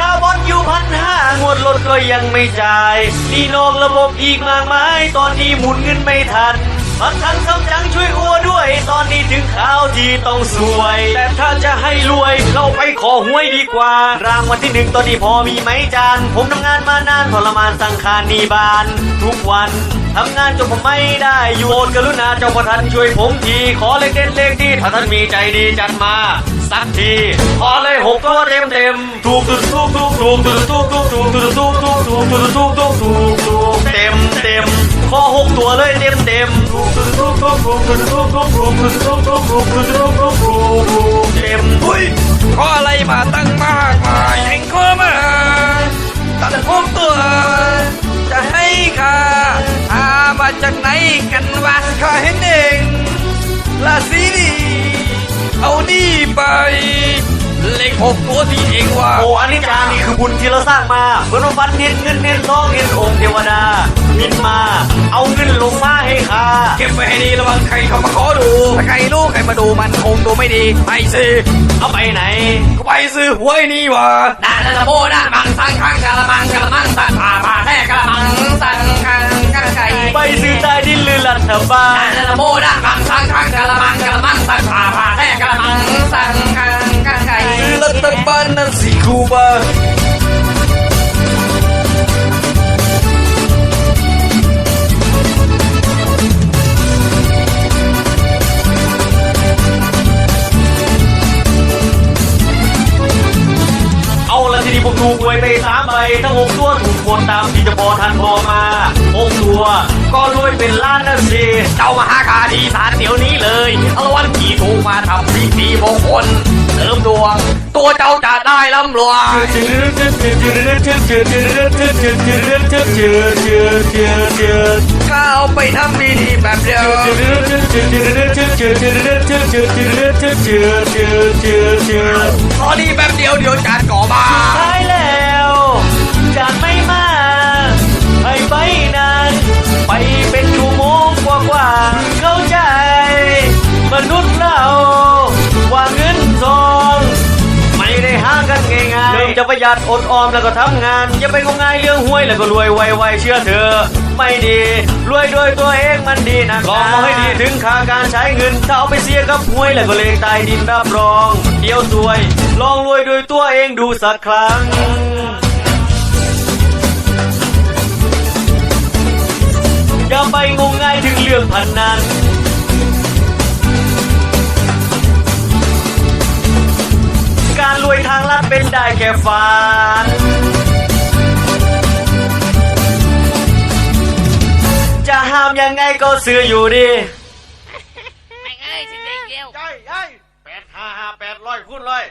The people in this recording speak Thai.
ค่าบอลอยู่พันห้างวดรถก็ยังไม่จ่ายนี่นอกระบบอีกมากมาย ตอนนี้หมุนเงินไม่ทันบางครั้งคำจังช่วยอัวด้วย ตอนนี้ถึงข่าวที่ต้องสวย แต่ถ้าจะให้รวย เราไปขอหวยดีกว่า รางวัลที่หนึ่งตอนนี้พอมีไหมจานผมทำงานมานานทรมานสังขารนีบาน ทุกวันทำงานจนผมไม่ได้อยู่โปรดกรุณาเจ้าประทันช่วยผมที ขอเลขเด็ดเลขดีถ้าท่านมีใจดีจัดมา สักทีขอเลยหกตัวเต็มเต็มถูกถูกถูกถูกถูกถูกถูกถูกถูกถูกถูกถูกถูกถูกถูกถูกถูกถูกเต็มเต็มขอหกตัวเลยเต็มเต็มถูกถูกถูกถูกถูกถูกถูกถูกถูกถูกถูกถูกถูกถูกถูกถูกถูกเต็มอุ้ยขออะไรมาตั้งมากมายแห่งขอมาตัดพวกตัวจะให้ข้าหามาจากไหนกันวะข้าเห็นเองราศี นี่ไป เลขหกตัวที่เองว่าโอ้อันนี้จานี่คือบุญที่เราสร้างมาเมือนว่าฟันเห็นเงินเห็นทองเห็นองค์เทวดาบินมา เอาเงินลงมาให้ข้าเก็บไว้ให้ดีระวังใครเข้ามาขอดูถ้าใครรู้ใครมาดูมันคงดูไม่ดีไปสิเอาไปไหนก็ไปซื้อหวยนี่วะนานานาโบนามังสังขังกะละมังกะละมังสังผาผาแท้กะละมังสังขังกะไก่ไปซื้อใต้ดินหรือรัฐบานาลนานาโบนามังสังขังกะละมังกะละมังสังผาผาแท กะละมังสังขังกะไก่ซื้อรัฐบาลนั่นสิคูบาเอาละทีนี้ผมถูกหวยไปสามใบทั้งหกตัวถูกหมดตามที่จะพอทันพอมาหกตัว ก็รวยเป็นล้านนะสิเจ้ามาหาคาดีสารเดี๋ยวนี้เลย มาทำพิธีมงคลเสริมดวง ตัวเจ้าจะได้ร่ำรวยข้าวไปทำพิธีแบบเดียวพอดีแบบเดียวเดี๋ยวจานก่อมา เริ่มจะประหยัดอดออมแล้วก็ทำงาน อย่าไปงมงายเรื่องหวยแล้วก็รวยไวๆเชื่อเธอ ไม่ดี รวยโดยตัวเองมันดีนะลองมองให้ดีถึงค่าการใช้เงินถ้าเอาไปเสียกับหวยแล้วก็เลงตายดินรับรอง เดี๋ยวซวย ลองรวยโดยตัวเองดูสักครั้งอย่าไปงมงายถึงเรื่องพันนั้น เป็นได้แค่ฝันจะห้ามยังไงก็เสืออยู่ดีไม่เอ้ยฉันได้เดียวใช่ใช่แปดห้าห้าแปดร้อยคูณร้อย